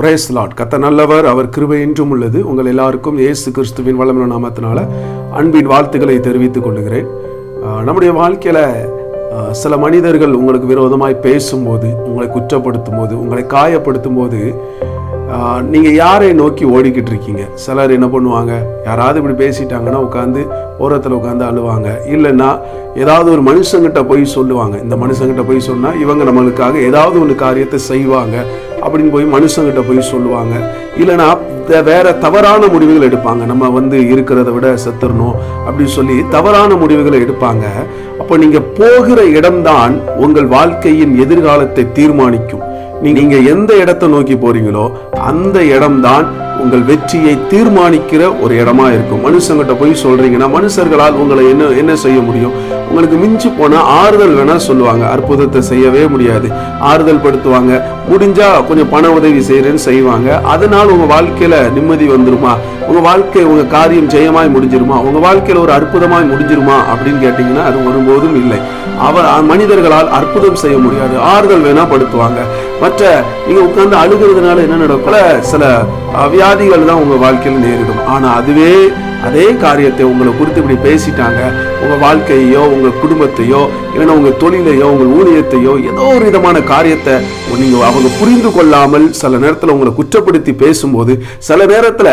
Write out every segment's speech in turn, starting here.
Brace lot கத்த நல்லவர் அவர் கிருபை என்றும் உள்ளது. உங்கள் எல்லாருக்கும் இயேசு கிறிஸ்துவின் வல்லமையான நாமத்தினால அன்பின் வாழ்த்துக்களை தெரிவித்துக் கொள்கிறேன். நம்முடைய வாழ்க்கையில் சில மனிதர்கள் உங்களுக்கு விரோதமாய் பேசும்போது உங்களை குற்றப்படுத்தும் போது உங்களை காயப்படுத்தும் போது நீங்கள் யாரை நோக்கி ஓடிக்கிட்டு இருக்கீங்க சிலர் என்ன பண்ணுவாங்க? யாராவது இப்படி பேசிட்டாங்கன்னா உட்காந்து ஓரத்தில் உட்காந்து அழுவாங்க. இல்லைன்னா ஏதாவது ஒரு மனுஷங்கிட்ட போய் சொல்லுவாங்க. இந்த மனுஷங்கிட்ட போய் சொன்னால் இவங்க நம்மளுக்காக ஏதாவது ஒன்று காரியத்தை செய்வாங்க அப்படின்னு போய் மனுஷங்கிட்ட போய் சொல்லுவாங்க. இல்லைன்னா வேற தவறான முடிவுகள் எடுப்பாங்க. நம்ம வந்து இருக்கிறத விட செத்துடணும் அப்படின்னு சொல்லி தவறான முடிவுகளை எடுப்பாங்க. அப்போ நீங்கள் போகிற இடம்தான் உங்கள் வாழ்க்கையின் எதிர்காலத்தை தீர்மானிக்கும். நீங்க எந்த இடத்தை நோக்கி போறீங்களோ அந்த இடம்தான் உங்கள் வெற்றியை தீர்மானிக்கிற ஒரு இடமா இருக்கும். மனுஷங்கிட்ட போய் சொல்றீங்கன்னா மனுஷர்களால் உங்களை என்ன என்ன செய்ய முடியும்? உங்களுக்கு மிஞ்சி போனா ஆறுதல் வேணா சொல்லுவாங்க. அற்புதத்தை செய்யவே முடியாது. ஆறுதல் படுத்துவாங்க. முடிஞ்சா கொஞ்சம் பண உதவி செய்யறேன்னு செய்வாங்க. அதனால உங்க வாழ்க்கையில நிம்மதி வந்துருமா? உங்க வாழ்க்கை உங்க காரியம் ஜெயமாய் முடிஞ்சிருமா? உங்க வாழ்க்கையில ஒரு அற்புதமாய் முடிஞ்சிருமா? அப்படின்னு கேட்டீங்கன்னா அது ஒருபோதும் இல்லை. அவர் மனிதர்களால் அற்புதம் செய்ய முடியாது. ஆறுதல் வேணா படுத்துவாங்க. மற்ற நீங்க உட்கார்ந்து அழுகிறதுனால என்ன நடக்கும்? சில வியாதிகள் தான் உங்க வாழ்க்கையில் நேரிடும். ஆனா அதுவே அதே காரியத்தை உங்களை குறித்து இப்படி பேசிட்டாங்க. உங்க வாழ்க்கையோ உங்க குடும்பத்தையோ இல்லைன்னா உங்க தொழிலையோ உங்கள் ஊழியத்தையோ ஏதோ ஒரு விதமான காரியத்தை நீங்க அவங்க புரிந்து கொள்ளாமல் சில நேரத்துல உங்களை குற்றப்படுத்தி பேசும்போது சில நேரத்துல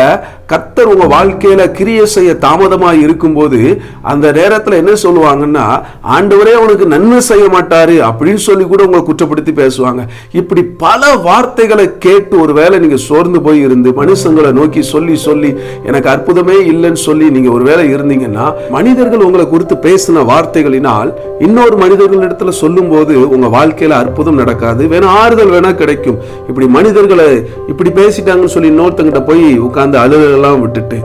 கர்த்தர் உங்க வாழ்க்கையில கிரிய செய்ய தாமதமாக இருக்கும்போது அந்த நேரத்துல என்ன சொல்லுவாங்கன்னா ஆண்டவரே உனக்கு நன்மை செய்ய மாட்டார் அப்படின்னு சொல்லி கூட உங்களை குற்றப்படுத்தி பேசுவாங்க. இப்படி பல வார்த்தைகளை கேட்டு ஒரு வேளை நீங்கள் சோர்ந்து போய் இருந்து மனுஷங்களை நோக்கி சொல்லி சொல்லி எனக்கு அற்புதமே இல்லைன்னு சொல்லி நீங்க ஒருவேளை இருந்தீங்கன்னா மனிதர்கள் உங்களை குறித்து பேசின வார்த்தைகளினால் இன்னொரு மனிதர்களிடத்துல சொல்லும் போது உங்க வாழ்க்கையில அற்புதம் நடக்காது. வேணா ஆறுதல் வேணா கிடைக்கும். இப்படி மனிதர்களை இப்படி பேசிட்டாங்கன்னு சொல்லி இன்னொருத்தங்கிட்ட போய் உட்கார்ந்து அழுகெல்லாம் விட்டுட்டு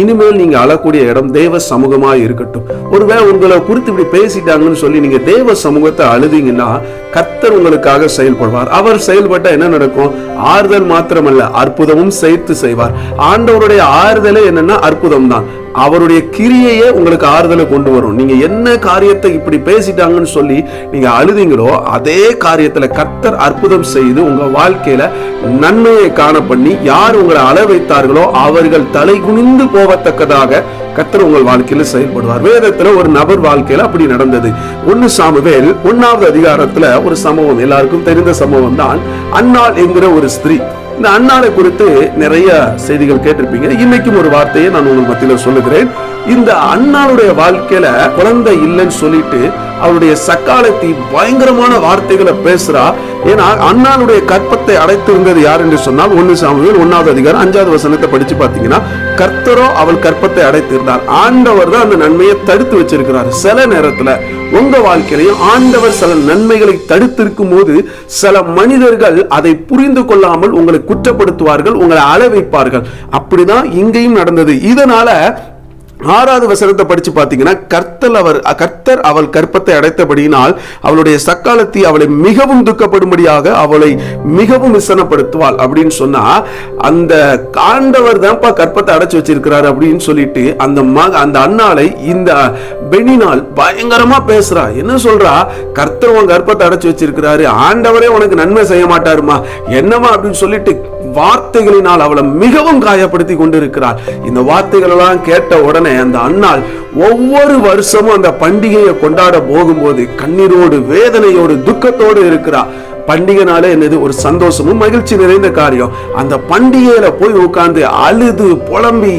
இனிமேல் நீங்க அழக்கூடிய இடம் தேவ சமூகமா இருக்கட்டும். ஒருவேளை உங்களை குறித்து இப்படி பேசிட்டாங்கன்னு சொல்லி நீங்க தேவ சமூகத்தை அழுதீங்கன்னா கர்த்தர் உங்களுக்காக செயல்படுவார். அவர் செயல்பட்டா என்ன நடக்கும்? ஆறுதல் மாத்திரமல்ல அற்புதமும் சேர்த்து செய்வார். ஆண்டவருடைய ஆறுதலே என்னன்னா அற்புதம் தான் அவருடைய கிரியையே உங்களுக்கு ஆறுதலை கொண்டு வரும். நீங்க என்ன காரியத்தை இப்படி பேசிட்டாங்கன்னு சொல்லி நீங்க அழுதீங்களோ அதே காரியத்துல கத்தர் அற்புதம் செய்து உங்க வாழ்க்கையில நன்மையை காண பண்ணி யார் உங்களை அள வைத்தார்களோ அவர்கள் தலை குனிந்து போகத்தக்கதாக கத்தர் உங்கள் வாழ்க்கையில செயல்படுவார். வேதத்துல ஒரு நபர் வாழ்க்கையில அப்படி நடந்தது. ஒன்னு சாமுவேல் ஒன்னாவது அதிகாரத்துல ஒரு சம்பவம் எல்லாருக்கும் தெரிந்த சம்பவம் தான் அன்னாள் என்கிற ஒரு ஸ்திரீ இந்த அண்ணாவை குறித்து நிறைய செய்திகள் கேட்டிருப்பீங்க. இன்னைக்கும் ஒரு வார்த்தையை நான் உங்களுக்கு மத்தியில சொல்லுகிறேன். இந்த அண்ணாளுடைய வாழ்க்கையில குழந்தை இல்லைன்னு சொல்லிட்டு அவருடைய சக்காலத்தி பயங்கரமான வார்த்தைகளை பேசுறா. ஏன்னா அண்ணாளுடைய கற்பத்தை அடைத்து இருந்தது யார் என்று சொன்னால் ஒன்னு சாமியில் ஒன்னாவது அதிகாரம் அஞ்சாவது வசனத்தை படிச்சு பார்த்தீங்கன்னா கர்த்தரோ அவள் கற்பத்தை அடைத்திருந்தார். ஆண்டவர் தான் அந்த நன்மையை தடுத்து வச்சிருக்கிறார். சில நேரத்துல உங்க வாழ்க்கையிலையும் ஆண்டவர் சில நன்மைகளை தடுத்திருக்கும் போது சில மனிதர்கள் அதை புரிந்து கொள்ளாமல் உங்களை குற்றப்படுத்துவார்கள் உங்களை அள வைப்பார்கள் அப்படிதான் இங்கேயும் நடந்தது. இதனால ஆறாவது வசனத்தை படிச்சு பார்த்தீங்கன்னா கர்த்தல் அவர் கர்த்தர் அவள் கற்பத்தை அடைத்தபடியினால் அவளுடைய சக்காலத்தி அவளை மிகவும் துக்கப்படும்படியாக அவளை மிகவும் விசனப்படுத்துவாள் அப்படின்னு சொன்னா அந்த ஆண்டவர் தான்ப்பா கற்பத்தை அடைச்சு வச்சிருக்கிறாரு அப்படின்னு சொல்லிட்டு அந்த மக அந்த அண்ணாளை இந்த பெனினால் பயங்கரமா பேசுறா. என்ன சொல்றா? கர்த்தர் உன் கற்பத்தை அடைச்சு வச்சிருக்கிறாரு ஆண்டவரே உனக்கு நன்மை செய்ய மாட்டாருமா? என்னமா அப்படின்னு சொல்லிட்டு வார்த்தைகளினால் அவளை மிகவும் காயப்படுத்தி கொண்டிருக்கிறார் இந்த வார்த்தைகள் எல்லாம் கேட்ட உடனே அந்த அண்ணாள் ஒவ்வொரு வருஷமும் அந்த பண்டிகையை கொண்டாட போகும்போது கண்ணீரோடு வேதனையோடு துக்கத்தோடு இருக்கிறார் பண்டிகைனாலே என்னது? ஒரு சந்தோஷமும் மகிழ்ச்சி நிறைந்த காரியம். அந்த பண்டிகையில போய் உட்கார்ந்து அழுது புலம்பி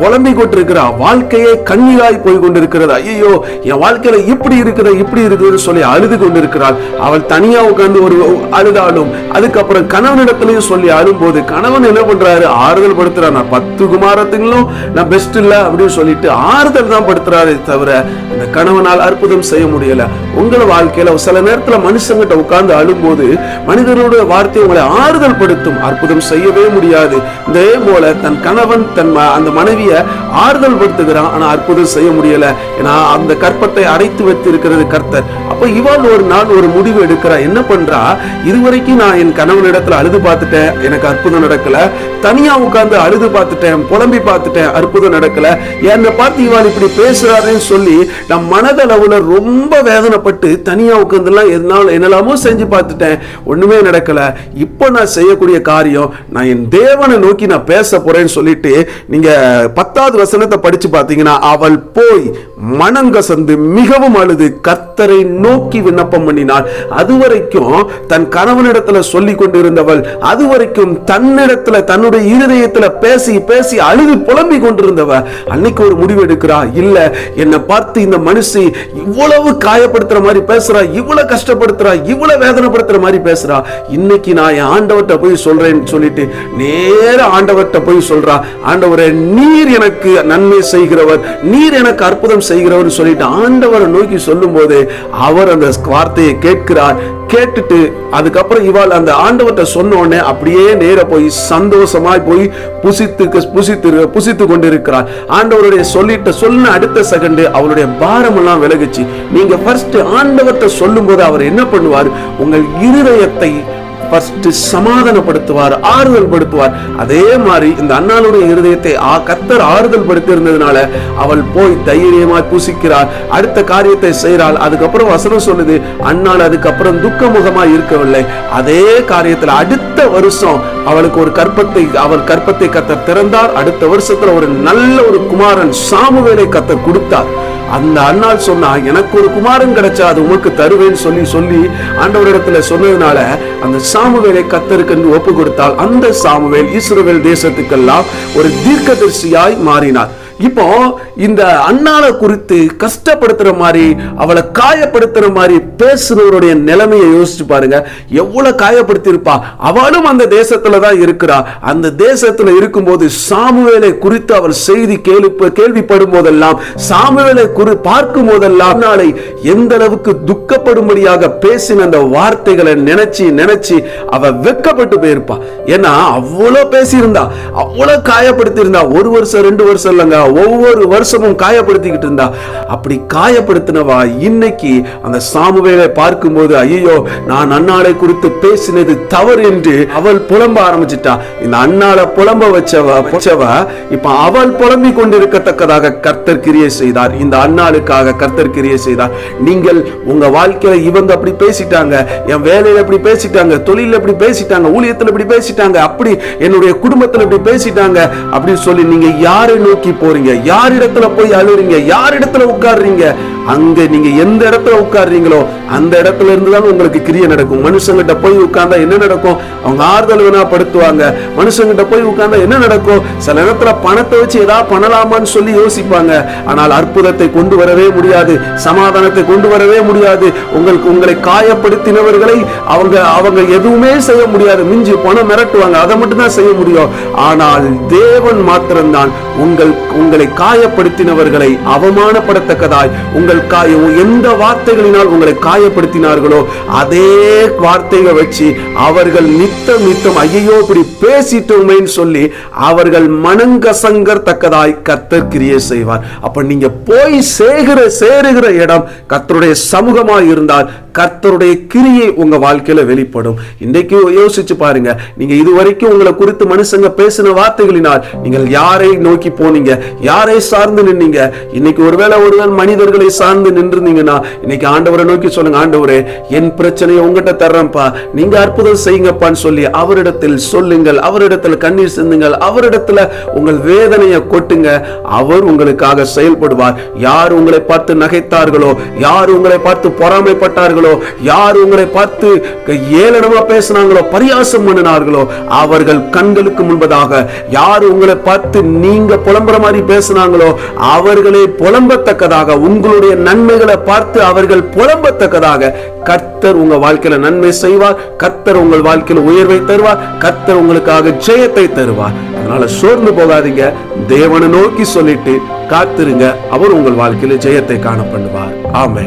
புலம்பி கொண்டிருக்கிறா வாழ்க்கையே கண்ணீராய் போய் கொண்டிருக்கிறது. ஐயோ என் வாழ்க்கையில இப்படி இருக்குது இப்படி இருக்குதுன்னு சொல்லி அழுது கொண்டிருக்கிறாள். அவள் தனியா உட்கார்ந்து ஒரு அழுதாலும் அதுக்கப்புறம் கணவனிடத்திலையும் சொல்லி அழும்போது கணவன் என்ன பண்றாரு? ஆறுதல் படுத்துறாரு. நான் பத்து குமாரத்துங்களும் நான் பெஸ்ட் இல்ல அப்படின்னு சொல்லிட்டு ஆறுதல் தான் படுத்துறாரு தவிர அந்த கணவனால் அற்புதம் செய்ய முடியல. உங்கள வாழ்க்கையில சில நேரத்துல மனுஷங்கிட்ட உட்கார்ந்து அழும்போது மனிதனுடைய வார்த்தை உங்களை ஆறுதல் படுத்தும் அற்புதம் செய்யவே முடியாது. இதே போல தன் கணவன் தன் அந்த மனைவிய ஆறுதல் படுத்துகிறான். ஆனா அற்புதம் செய்ய முடியல. ஏன்னா அந்த கற்பத்தை அடைத்து வைத்திருக்கிறது கர்த்தர். அப்ப இவள் ஒரு நாள் ஒரு முடிவு எடுக்கிறா. என்ன பண்றா? இதுவரைக்கும் நான் என் கணவன் இடத்துல அழுது பார்த்துட்டேன். எனக்கு அற்புதம் நடக்கல. தனியா உட்கார்ந்து அழுது பார்த்துட்டேன். புலம்பி பார்த்துட்டேன். அற்புதம் நடக்கல. என்னை பார்த்து இவாள் இப்படி பேசுறாருன்னு சொல்லி நான் மனதளவுல ரொம்ப வேதனைப்பட்டு தனியா உட்கார்ந்துலாம் எதனால என்னெல்லாமோ செஞ்சு பார்த்து பார்த்துட்டேன் ஒன்றுமே நடக்கலை. இப்போ நான் செய்யக்கூடிய காரியம் நான் என் தேவனை நோக்கி நான் பேச போகிறேன்னு சொல்லிட்டு நீங்க பத்தாவது வசனத்தை படிச்சு பார்த்தீங்கன்னா அவள் போய் மனங்கசந்து மிகவும் அழுது கத்தரை நோக்கி விண்ணப்பம் பண்ணினாள். அதுவரைக்கும் தன் கணவனிடத்தில் சொல்லி கொண்டிருந்தவள் அதுவரைக்கும் தன்னிடத்துல தன்னுடைய இருதயத்தில் பேசி பேசி அழுது புலம்பிக் கொண்டிருந்தவ அன்னைக்கு ஒரு முடிவு எடுக்கிறா? இல்ல என்னை பார்த்து இந்த மனுஷி இவ்வளவு காயப்படுத்துற மாதிரி பேசுறா இவ்வளவு கஷ்டப்படுத்துறா இவ்வளவு வேதனைப்படுத்துற மாதிரி பேசுறா. இன்னைக்கு நான் என் ஆண்டவர்கிட்ட போய் சொல்றேன்னு சொல்லிட்டு நேர ஆண்டவர்கிட்ட போய் சொல்றா. ஆண்டவரே நீர் எனக்கு நன்மை செய்கிறவர் நீர் எனக்கு அற்புதம் செய்கிறவர் சொல்லிட்டு ஆண்டவரை நோக்கி சொல்லும் போது அவர் அந்த வார்த்தையை கேட்கிறார். கேட்டுட்டு அதுக்கப்புறம் இவாள் அந்த ஆண்டவர்கிட்ட சொன்ன உடனே அப்படியே நேர போய் சந்தோஷமாய் போய் புசித்து புசித்து புசித்து கொண்டிருக்கிறாள். ஆண்டவருடைய சொல்லிட்ட சொன்ன அடுத்த செகண்ட் அவளுடைய பாரமெல்லாம் விலகுச்சு. நீங்க ஃபர்ஸ்ட் ஆண்டவர்கிட்ட சொல்லும் போது அவர் என்ன பண்ணுவார்? உங்கள் இருதயத்தை ஃபர்ஸ்ட் சமாதானப்படுத்துவார் ஆறுதல் படுத்துவார் அதே மாதிரி இந்த அண்ணாளுடைய இருதயத்தை ஆ கத்தர் ஆறுதல் படுத்தி இருந்ததுனால அவள் போய் தைரியமாய் பூசிக்கிறாள் அடுத்த காரியத்தை செய்கிறாள். அதுக்கப்புறம் வசனம் சொல்லுது அண்ணாள் அதுக்கப்புறம் துக்கமுகமாய் இருக்கவில்லை. அதே காரியத்துல அடுத்த வருஷம் அவளுக்கு ஒரு கற்பத்தை அவள் கற்பத்தை கத்தர் திறந்தார். அடுத்த வருஷத்துல ஒரு நல்ல ஒரு குமாரன் சாமுவேலை கத்தர் கொடுத்தார். அந்த அண்ணாள் சொன்னா எனக்கு ஒரு குமாரன் கிடைச்சா அது உமக்கு தருவேன்னு சொல்லி சொல்லி ஆண்டவரிடத்துல சொன்னதுனால அந்த சாமுவேலை கத்தருக்குன்னு ஒப்பு கொடுத்தால் அந்த சாமுவேல் இஸ்ரவேல் தேசத்துக்கெல்லாம் ஒரு தீர்க்கதரிசியாய் மாறினார். இப்போ இந்த அண்ணாவை குறித்து கஷ்டப்படுத்துற மாதிரி அவளை காயப்படுத்துற மாதிரி பேசுறவருடைய நிலைமையை யோசிச்சு பாருங்க. எவ்வளவு காயப்படுத்தியிருப்பா? அவளும் அந்த தேசத்துல தான் இருக்கிறா. அந்த தேசத்துல இருக்கும்போது சாமுவேலை குறித்து அவள் செய்தி கேள்வி கேள்விப்படும் போதெல்லாம் சாமுவேலை குறி பார்க்கும் போதெல்லாம் நாளை எந்த அளவுக்கு துக்கப்படும்படியாக பேசின அந்த வார்த்தைகளை நினைச்சு நினைச்சு அவ வெக்கப்பட்டு போயிருப்பா. ஏன்னா அவ்வளவு பேசியிருந்தா அவ்வளவு காயப்படுத்தியிருந்தா ஒரு வருஷம் ரெண்டு வருஷம் இல்லைங்க ஒவ்வொரு வருஷமும் காயப்படுத்திக்கிட்டு இருந்தா. அப்படி காயப்படுத்தினவா இன்னைக்கு அந்த சாமுவேலை பார்க்கும்போது ஐயோ நான் அண்ணாளை குறித்து பேசினது தவறு என்று அவள் புலம்ப ஆரம்பிச்சிட்டா. இந்த அண்ணாளை புலம்ப வச்சவ வச்சவ இப்ப அவள் புலம்பி கொண்டிருக்கத்தக்கதாக கர்த்தர் கிரியை செய்தார். இந்த அண்ணாளுக்காக கர்த்தர் கிரியை செய்தார். நீங்கள் உங்க வாழ்க்கையில இவங்க அப்படி பேசிட்டாங்க என் வேலையில இப்படி பேசிட்டாங்க தொழில இப்படி பேசிட்டாங்க ஊழியத்துல இப்படி பேசிட்டாங்க அப்படி என்னுடைய குடும்பத்துல இப்படி பேசிட்டாங்க அப்படின்னு சொல்லி நீங்க யாரை நோக்கி போறீங்க? யார் இடத்துல போய் அழுறீங்க யார் இடத்துல உட்கார்றீங்க? அங்க நீங்க எந்த இடத்துல உட்காடுறீங்களோ அந்த இடத்துல இருந்து தான் உங்களுக்கு கிரியை நடக்கும். மனுஷங்கிட்ட போய் உட்கார்ந்தா என்ன நடக்கும்? அவங்க ஆறுதல் வேணா படுத்துவாங்க. மனுஷங்கிட்ட போய் உட்கார்ந்தா என்ன நடக்கும்? சில நேரத்துல பணத்தை வச்சு ஏதாவது பண்ணலாமான்னு சொல்லி யோசிப்பாங்க. ஆனால் அற்புதத்தை கொண்டு வரவே முடியாது. சமாதானத்தை கொண்டு வரவே முடியாது. உங்களுக்கு உங்களை காயப்படுத்தினவர்களை அவங்க அவங்க எதுவுமே செய்ய முடியாது. மிஞ்சி பணம் மிரட்டுவாங்க. அதை மட்டும் தான் செய்ய முடியும். ஆனால் தேவன் மாத்திரம்தான் உங்கள் உங்களை காயப்படுத்தினவர்களை அவமானப்படத்தக்கதாய் உங்கள் காய எந்த வார்த்தைகளினால் உங்களை காயப்படுத்தினார்களோ அதே வார்த்தைகளை வச்சு அவர்கள் நித்தம் நித்தம் ஐயோ இப்படி பேசிட்டோமேன்னு சொல்லி அவர்கள் மனங்கசங்கர் தக்கதாய் கத்தர் கிரியை செய்வார். அப்ப நீங்க போய் சேகிற சேருகிற இடம் கத்தருடைய சமூகமாய் இருந்தால் கர்த்தருடைய கிரியை உங்க வாழ்க்கையில வெளிப்படும். இன்றைக்கு யோசிச்சு பாருங்க. நீங்க இதுவரைக்கும் உங்களை குறித்து மனுஷங்க பேசின வார்த்தைகளினால் நீங்கள் யாரை நோக்கி போனீங்க? யாரை சார்ந்து நின்னீங்க? இன்னைக்கு ஒருவேளை ஒருவேள் மனிதர்களை சார்ந்து நின்றுந்தீங்கன்னா இன்னைக்கு ஆண்டவரை நோக்கி சொல்லுங்க ஆண்டவரே என் பிரச்சனையை உங்ககிட்ட தர்றேன்ப்பா. நீங்க அற்புதம் செய்யுங்கப்பான்னு சொல்லி அவரிடத்தில் சொல்லுங்கள். அவரிடத்தில் கண்ணீர் சிந்துங்கள். அவரிடத்துல உங்கள் வேதனையை கொட்டுங்க. அவர் உங்களுக்காக செயல்படுவார். யார் உங்களை பார்த்து நகைத்தார்களோ யார் உங்களை பார்த்து பொறாமைப்பட்டார்களோ யார் உங்களை பார்த்து ஏளனமா பேசினாங்களோ பரியாசம் பண்ணினார்களோ அவர்கள் கண்களுக்கு முன்பதாக யார் உங்களை பார்த்து நீங்க புலம்புற மாதிரி பேசினாங்களோ அவர்களை புலம்பத்தக்கதாக உங்களுடைய நன்மைகளை பார்த்து அவர்கள் புலம்பத்தக்கதாக கர்த்தர் உங்க வாழ்க்கையில நன்மை செய்வார் கர்த்தர் உங்கள் வாழ்க்கையில உயர்வை தருவார் கர்த்தர் உங்களுக்காக ஜெயத்தை தருவார். அதனால சோர்ந்து போகாதீங்க. தேவனை நோக்கி சொல்லிட்டு காத்திருங்க. அவர் உங்கள் வாழ்க்கையில ஜெயத்தை காண பண்ணுவார். ஆமே